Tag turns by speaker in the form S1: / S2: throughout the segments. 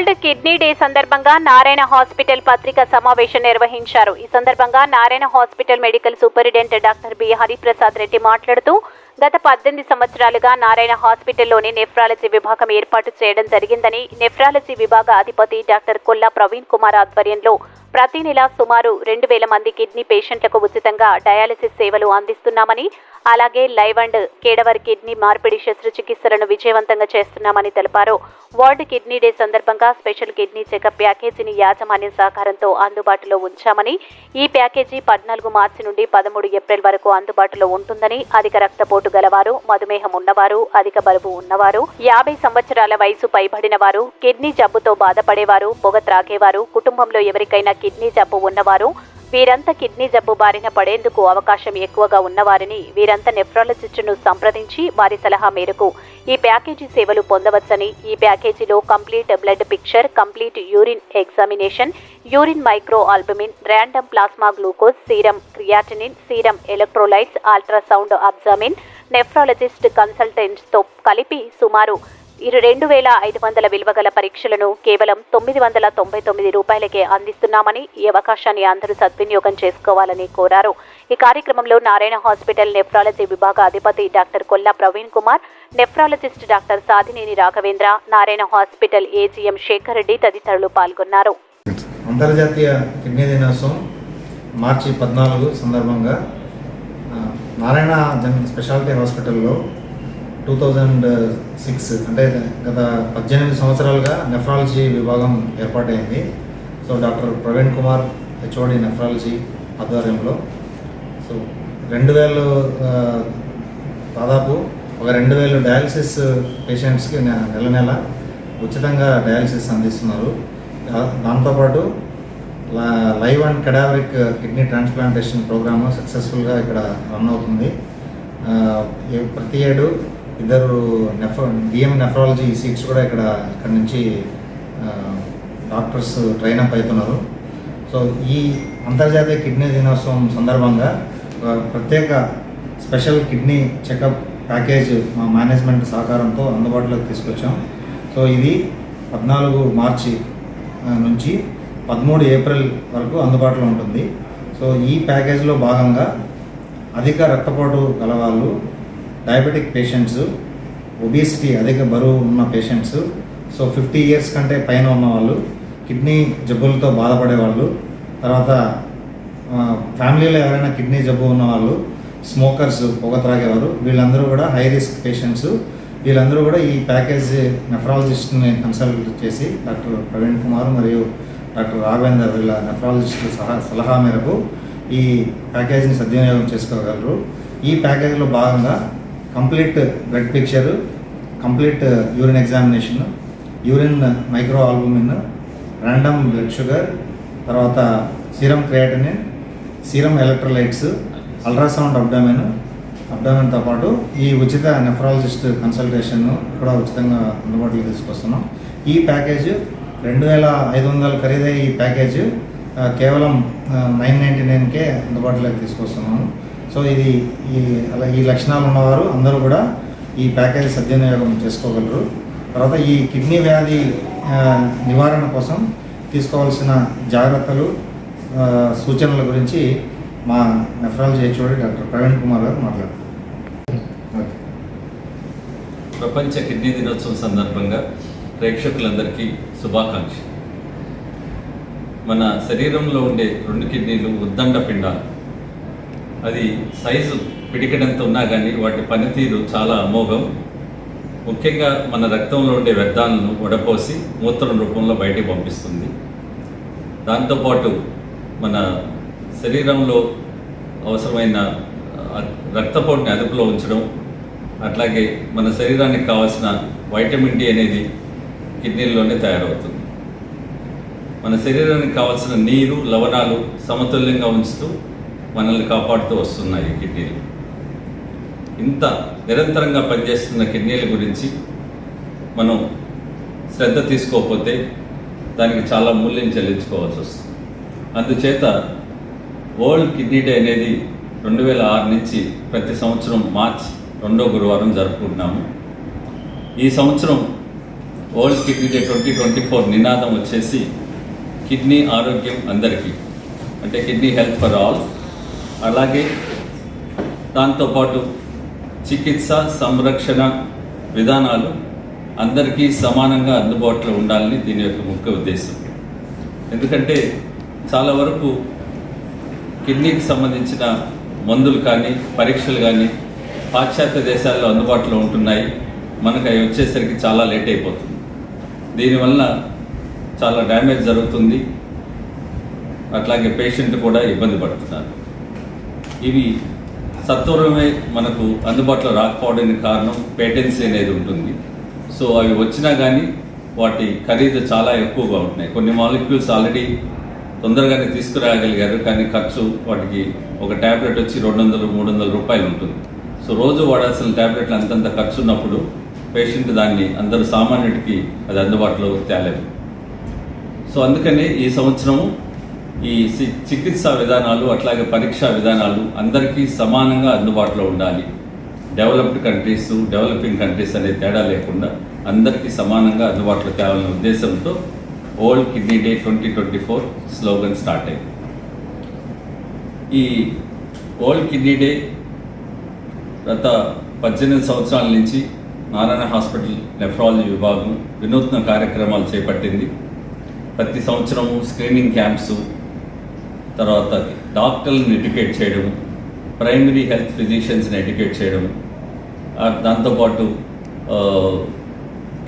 S1: World kidney day సందర్భంగా Narayana hospital పత్రికా సమావేశం నిర్వహించారు. ఈ సందర్భంగా Narayana hospital medical superintendent doctor B Hariprasad Reddy మాట్లాడుతూ గత పద్దెనిమిది సంవత్సరాలుగా నారాయణ హాస్పిటల్లోని నెఫ్రాలజీ విభాగం ఏర్పాటు చేయడం జరిగిందని నెఫ్రాలజీ విభాగ అధిపతి డాక్టర్ కొల్లా ప్రవీణ్ కుమార్ ఆధ్వర్యంలో ప్రతి నెల సుమారు రెండు వేల మంది కిడ్నీ పేషెంట్లకు ఉచితంగా డయాలసిస్ సేవలు అందిస్తున్నామని అలాగే లైవ్ అండ్ కేడవర్ కిడ్నీ మార్పిడి శస్త్రచికిత్సలను విజయవంతంగా చేస్తున్నామని తెలిపారు. వరల్డ్ కిడ్నీ డే సందర్భంగా స్పెషల్ కిడ్నీ చెకప్ ప్యాకేజీని యాజమాన్య సహకారంతో అందుబాటులో ఉంచామని ఈ ప్యాకేజీ పద్నాలుగు మార్చి నుండి పదమూడు ఏప్రిల్ వరకు అందుబాటులో ఉంటుందని అధిక రక్తపోటు గలవారు మధుమేహం ఉన్నవారు అధిక బరువు ఉన్నవారు యాభై సంవత్సరాల వయసు పైబడిన వారు కిడ్నీ జబ్బుతో బాధపడేవారు పొగ త్రాగేవారు కుటుంబంలో ఎవరికైనా కిడ్నీ జబ్బు ఉన్నవారు వీరంతా కిడ్నీ జబ్బు బారిన పడేందుకు అవకాశం ఎక్కువగా ఉన్నవారిని వీరంతా నెఫ్రాలజిస్టును సంప్రదించి వారి సలహా మేరకు ఈ ప్యాకేజీ సేవలు పొందవచ్చని ఈ ప్యాకేజీలో complete blood picture complete urine examination urine micro albumin random plasma glucose serum creatinine serum electrolytes ultrasound abdomen nephrologist కన్సల్టెంట్స్తో కలిపి సుమారు ఇరు రెండు వేల ఐదు వందల విలువగల పరీక్షలను కేవలం తొమ్మిది వందల తొంభై తొమ్మిది రూపాయలకే అందిస్తున్నామని ఈ అవకాశాన్ని అందరూ సద్వినియోగం చేసుకోవాలని కోరారు. ఈ కార్యక్రమంలో నారాయణ హాస్పిటల్ నెఫ్రాలజీ విభాగ అధిపతి doctor Kolla Praveen Kumar nephrologist doctor Sadhineni Raghavendra Narayana hospital AGM Shekar Reddy తదితరులు పాల్గొన్నారు.
S2: అంతర్జాతీయ కిడ్నీ దినోత్సవం మార్చి పద్నాలుగు సందర్భంగా నారాయణ జన్ స్పెషాలిటీ హాస్పిటల్లో టూ థౌజండ్ సిక్స్ అంటే గత పద్దెనిమిది సంవత్సరాలుగా నెఫ్రాలజీ విభాగం ఏర్పాటైంది. So doctor Praveen Kumar HOD nephrology ఆధ్వర్యంలో. సో రెండు వేలు దాదాపు ఒక రెండు వేలు డయాలసిస్ పేషెంట్స్కి నె- నెల నెల ఉచితంగా డయాలసిస్ అందిస్తున్నారు. దాంతోపాటు live and cadaveric kidney transplantation programme సక్సెస్ఫుల్గా ఇక్కడ రన్ అవుతుంది. ప్రతి ఏడు ఇద్దరు నెఫ్రో డిఎం నెఫ్రాలజీ సీట్స్ కూడా ఇక్కడ ఇక్కడ నుంచి డాక్టర్స్ ట్రైన్ అప్ అవుతున్నారు. సో ఈ అంతర్జాతీయ కిడ్నీ దినోత్సవం సందర్భంగా ప్రత్యేక స్పెషల్ కిడ్నీ చెకప్ ప్యాకేజ్ మా మేనేజ్మెంట్ సహకారంతో అందుబాటులోకి తీసుకొచ్చాం. సో ఇది పద్నాలుగు మార్చి నుంచి పదమూడు ఏప్రిల్ వరకు అందుబాటులో ఉంటుంది. సో ఈ ప్యాకేజ్లో భాగంగా అధిక రక్తపోటు గలవాళ్ళు డయాబెటిక్ పేషెంట్స్ ఒబిసిటీ అధిక బరువు ఉన్న పేషెంట్స్ సో ఫిఫ్టీ ఇయర్స్ కంటే పైన ఉన్నవాళ్ళు కిడ్నీ జబ్బులతో బాధపడే వాళ్ళు తర్వాత ఫ్యామిలీలో ఎవరైనా కిడ్నీ జబ్బు ఉన్నవాళ్ళు స్మోకర్స్ పొగ త్రాగేవారు వీళ్ళందరూ కూడా హై రిస్క్ పేషెంట్స్ వీళ్ళందరూ కూడా ఈ ప్యాకేజ్ నెఫ్రాలజిస్ట్ని కన్సల్ట్ చేసి డాక్టర్ ప్రవీణ్ కుమార్ మరియు డాక్టర్ రాఘవేందర్ వీళ్ళ నెఫ్రాలజిస్ట్ సహా సలహా మేరకు ఈ ప్యాకేజీని సద్వినియోగం చేసుకోగలరు. ఈ ప్యాకేజీలో భాగంగా complete blood picture complete urine examination urine micro albumin random blood sugar తర్వాత serum creatinine serum electrolytes ultrasound abdomen అబ్డామిన్తో పాటు ఈ ఉచిత నెఫ్రాలజిస్ట్ కన్సల్టేషన్ కూడా ఉచితంగా అందుబాటులో తీసుకొస్తున్నాం. ఈ ప్యాకేజ్ రెండు వేల ఐదు వందల ఖరీదయ్యే ఈ ప్యాకేజ్ కేవలం నైన్ నైంటీ నైన్కే అందుబాటులోకి తీసుకొస్తున్నాము సో ఇది ఈ అలా ఈ లక్షణాలు ఉన్నవారు అందరూ కూడా ఈ ప్యాకేజ్ సద్వినియోగం చేసుకోగలరు తర్వాత ఈ కిడ్నీ వ్యాధి నివారణ కోసం తీసుకోవాల్సిన జాగ్రత్తలు సూచనల గురించి మా nephrology HOD doctor Praveen Kumar garu మాట్లాడతారు ఓకే.
S3: ప్రపంచ కిడ్నీ దినోత్సవం సందర్భంగా ప్రేక్షకులందరికీ శుభాకాంక్ష మన శరీరంలో ఉండే రెండు కిడ్నీలు ఉద్దండ పిండాలు. అది సైజు పిడికెడంత ఉన్నా కానీ వాటి పనితీరు చాలా అమోఘం. ముఖ్యంగా మన రక్తంలో ఉండే వ్యర్థాలను వడపోసి మూత్రం రూపంలో బయటికి పంపిస్తుంది. దాంతోపాటు మన శరీరంలో అవసరమైన రక్తపోటుని అదుపులో ఉంచడం అట్లాగే మన శరీరానికి కావాల్సిన వైటమిన్ డి అనేది కిడ్నీల్లోనే తయారవుతుంది. మన శరీరానికి కావాల్సిన నీరు లవణాలు సమతుల్యంగా ఉంచుతూ మనల్ని కాపాడుతూ వస్తున్నాయి కిడ్నీలు. ఇంత నిరంతరంగా పనిచేస్తున్న కిడ్నీల గురించి మనం శ్రద్ధ తీసుకోకపోతే దానికి చాలా మూల్యం చెల్లించుకోవాల్సి వస్తుంది. అందుచేత వరల్డ్ కిడ్నీ డే అనేది రెండు వేల ఆరు నుంచి ప్రతి సంవత్సరం మార్చ్ రెండో గురువారం జరుపుకుంటున్నాము. ఈ సంవత్సరం world kidney day twenty twenty four నినాదం వచ్చేసి కిడ్నీ ఆరోగ్యం అందరికీ అంటే కిడ్నీ హెల్త్ ఫర్ ఆల్. అలాగే దాంతోపాటు చికిత్స సంరక్షణ విధానాలు అందరికీ సమానంగా అందుబాటులో ఉండాలని దీని యొక్క ముఖ్య ఉద్దేశం. ఎందుకంటే చాలా వరకు కిడ్నీకి సంబంధించిన మందులు కానీ పరీక్షలు కానీ పాశ్చాత్య దేశాల్లో అందుబాటులో ఉంటున్నాయి. మనకు అవి వచ్చేసరికి చాలా లేట్ అయిపోతుంది. దీనివల్ల చాలా డ్యామేజ్ జరుగుతుంది. అట్లాగే పేషెంట్ కూడా ఇబ్బంది పడుతున్నారు. ఇవి సత్వరమే మనకు అందుబాటులో రాకపోవడానికి కారణం పేటెన్సీ అనేది ఉంటుంది. సో అవి వచ్చినా కానీ వాటి ఖరీదు చాలా ఎక్కువగా ఉంటున్నాయి. కొన్ని మాలిక్యూల్స్ ఆల్రెడీ తొందరగానే తీసుకురాగలిగారు. కానీ ఖర్చు వాటికి ఒక ట్యాబ్లెట్ వచ్చి రెండు వందలు మూడు వందల రూపాయలు ఉంటుంది. సో రోజు వాడాల్సిన ట్యాబ్లెట్లు అంతంత ఖర్చు ఉన్నప్పుడు పేషెంట్ దాన్ని అందరూ సామాన్యుడికి అది అందుబాటులో తేలేదు. సో అందుకనే ఈ సంవత్సరము ఈ చికిత్సా విధానాలు అట్లాగే పరీక్షా విధానాలు అందరికీ సమానంగా అందుబాటులో ఉండాలి. డెవలప్డ్ కంట్రీస్ డెవలపింగ్ కంట్రీస్ అనే తేడా లేకుండా అందరికీ సమానంగా అందుబాటులో తేవాలనే ఉద్దేశంతో world kidney day twenty twenty four slogan start అయింది. ఈ ఓల్డ్ కిడ్నీ డే గత పద్దెనిమిది సంవత్సరాల నుంచి నారాయణ హాస్పిటల్ నెఫ్రాలజీ విభాగం వినూత్న కార్యక్రమాలు చేపట్టింది. ప్రతి సంవత్సరము స్క్రీనింగ్ క్యాంప్స్ తర్వాత డాక్టర్లను ఎడ్యుకేట్ చేయడం ప్రైమరీ హెల్త్ ఫిజిషియన్స్ని ఎడ్యుకేట్ చేయడం ఆ దాంతోపాటు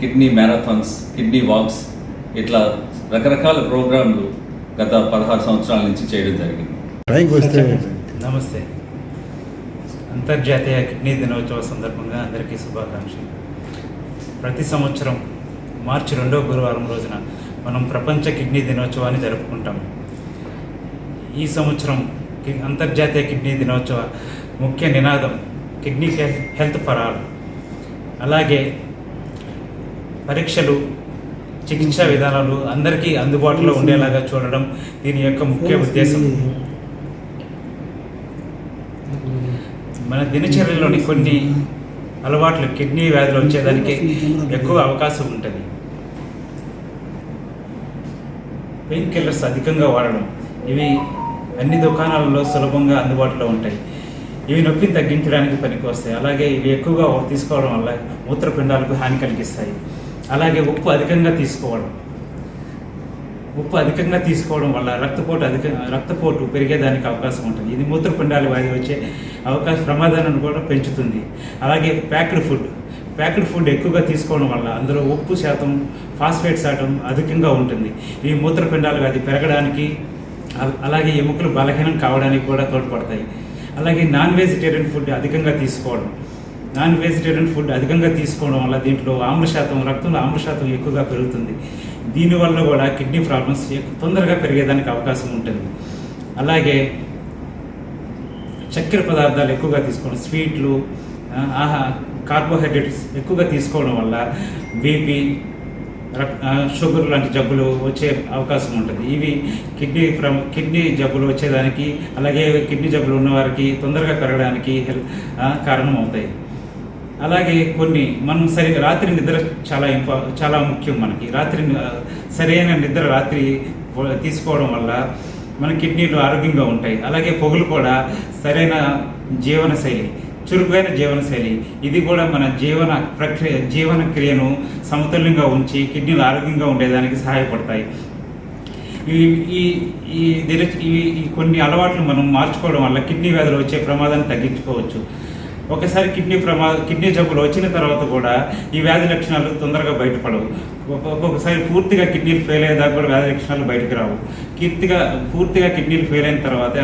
S3: కిడ్నీ మ్యారథాన్స్ కిడ్నీ వాక్స్ ఇట్లా రకరకాల ప్రోగ్రాంలు గత పదహారు సంవత్సరాల నుంచి చేయడం జరిగింది.
S4: నమస్తే. అంతర్జాతీయ కిడ్నీ దినోత్సవ సందర్భంగా అందరికీ శుభాకాంక్షలు. ప్రతి సంవత్సరం మార్చి రెండో గురువారం రోజున మనం ప్రపంచ కిడ్నీ దినోత్సవాన్ని జరుపుకుంటాం. ఈ సంవత్సరం అంతర్జాతీయ కిడ్నీ దినోత్సవ ముఖ్య నినాదం kidney health health for all. అలాగే పరీక్షలు చికిత్సా విధానాలు అందరికీ అందుబాటులో ఉండేలాగా చూడడం దీని యొక్క ముఖ్య ఉద్దేశం. మన దినచర్యలోని కొన్ని అలవాట్లు కిడ్నీ వ్యాధులు వచ్చేదానికి ఎక్కువ అవకాశం ఉంటుంది. పెయిన్ కిల్లర్స్ అధికంగా వాడడం ఇవి అన్ని దుకాణాలలో సులభంగా అందుబాటులో ఉంటాయి. ఇవి నొప్పిని తగ్గించడానికి పనికి వస్తాయి అలాగే ఇవి ఎక్కువగా తీసుకోవడం వల్ల మూత్రపిండాలకు హాని కలిగిస్తాయి. అలాగే ఉప్పు అధికంగా తీసుకోవడం ఉప్పు అధికంగా తీసుకోవడం వల్ల రక్తపోటు అధిక రక్తపోటు పెరిగేదానికి అవకాశం ఉంటుంది. ఇది మూత్రపిండాల వ్యాధి వచ్చే అవకాశ ప్రమాదాన్ని కూడా పెంచుతుంది. అలాగే ప్యాక్డ్ ఫుడ్. ప్యాక్డ్ ఫుడ్ ఎక్కువగా తీసుకోవడం వల్ల అందులో ఉప్పు శాతం ఫాస్ఫేట్ శాతం అధికంగా ఉంటుంది. ఈ మూత్రపిండాల వ్యాధి పెరగడానికి అలాగే ఎముకలు బలహీనం కావడానికి కూడా తోడ్పడతాయి. అలాగే నాన్ వెజిటేరియన్ ఫుడ్ అధికంగా తీసుకోవడం. నాన్ వెజిటేరియన్ ఫుడ్ అధికంగా తీసుకోవడం వల్ల దీంట్లో ఆమ్ల శాతం రక్తంలో ఆమ్ల శాతం ఎక్కువగా పెరుగుతుంది. దీనివల్ల కూడా కిడ్నీ ప్రాబ్లమ్స్ తొందరగా పెరిగేదానికి అవకాశం ఉంటుంది. అలాగే చక్కెర పదార్థాలు ఎక్కువగా తీసుకోవడం స్వీట్లు ఆహా కార్బోహైడ్రేట్స్ ఎక్కువగా తీసుకోవడం వల్ల బీపీ రక్- షుగర్ లాంటి జబ్బులు వచ్చే అవకాశం ఉంటుంది. ఇవి కిడ్నీ ప్ర- కిడ్నీ జబ్బులు వచ్చేదానికి అలాగే కిడ్నీ జబ్బులు ఉన్నవారికి తొందరగా పెరగడానికి హెల్ కారణం అవుతాయి అలాగే కొన్ని మనం సరి రాత్రి నిద్ర చాలా ఇంపా చాలా ముఖ్యం మనకి. రాత్రి సరైన నిద్ర రాత్రి తీసుకోవడం వల్ల మన కిడ్నీలు ఆరోగ్యంగా ఉంటాయి. అలాగే పొగులు కూడా సరైన జీవన శైలి చురుకైన జీవనశైలి ఇది కూడా మన జీవన ప్రక్రియ జీవన క్రియను సమతుల్యంగా ఉంచి కిడ్నీలు ఆరోగ్యంగా ఉండేదానికి సహాయపడతాయి. ఈ ఈ ఈ ఈ కొన్ని అలవాట్లు మనం మార్చుకోవడం వల్ల కిడ్నీ వ్యాధులు వచ్చే ప్రమాదాన్ని తగ్గించుకోవచ్చు. ఒకసారి కిడ్నీ ప్రమా కిడ్నీ జబ్బులు వచ్చిన తర్వాత కూడా ఈ వ్యాధి లక్షణాలు తొందరగా బయటపడవు. ఒక్కొక్కసారి పూర్తిగా కిడ్నీలు ఫెయిల్ అయ్యేదాకా కూడా వ్యాధి లక్షణాలు బయటకు రావు. పూర్తిగా పూర్తిగా కిడ్నీలు ఫెయిల్ అయిన తర్వాత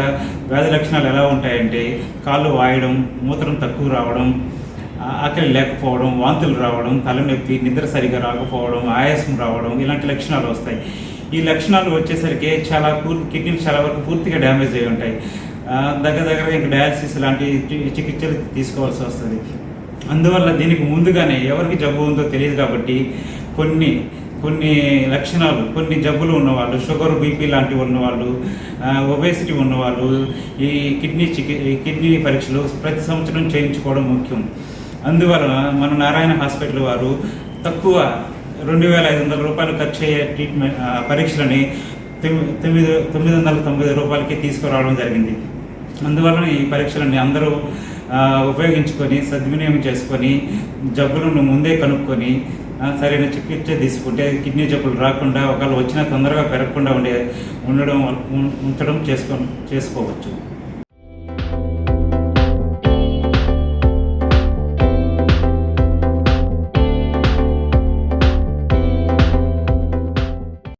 S4: వ్యాధి లక్షణాలు ఎలా ఉంటాయంటే కాళ్ళు వాయడం మూత్రం తక్కువ రావడం ఆకలి లేకపోవడం వాంతులు రావడం తలనొప్పి నిద్ర సరిగా రాకపోవడం ఆయాసం రావడం ఇలాంటి లక్షణాలు వస్తాయి. ఈ లక్షణాలు వచ్చేసరికి చాలా పూర్తి కిడ్నీలు చాలా వరకు పూర్తిగా డ్యామేజ్ అయి ఉంటాయి. దగ్గర దగ్గర ఇంకా డయాలసిస్ లాంటి చికిత్సలు తీసుకోవాల్సి వస్తుంది. అందువల్ల దీనికి ముందుగానే ఎవరికి జబ్బు ఉందో తెలియదు కాబట్టి కొన్ని కొన్ని లక్షణాలు కొన్ని జబ్బులు ఉన్నవాళ్ళు షుగర్ బీపీ లాంటివి ఉన్నవాళ్ళు ఒబేసిటీ ఉన్నవాళ్ళు ఈ కిడ్నీ చికి కిడ్నీ పరీక్షలు ప్రతి సంవత్సరం చేయించుకోవడం ముఖ్యం. అందువలన మన నారాయణ హాస్పిటల్ వారు తక్కువ రెండు వేల ఐదు వందల రూపాయలు ఖర్చు అయ్యే ట్రీట్మెంట్ పరీక్షలని తొమ్మిది తొమ్మిది వందల తొంభై రూపాయలకి తీసుకురావడం జరిగింది. అందువలన ఈ పరీక్షలని అందరూ ఉపయోగించుకొని సద్వినియోగం చేసుకొని జబ్బులను ముందే కనుక్కొని సరైన చికిత్స తీసుకుంటే కిడ్నీ జబ్బులు రాకుండా ఒకవేళ వచ్చినా తొందరగా పెరగకుండా ఉండే ఉండడం ఉంచడం చేసుకో చేసుకోవచ్చు.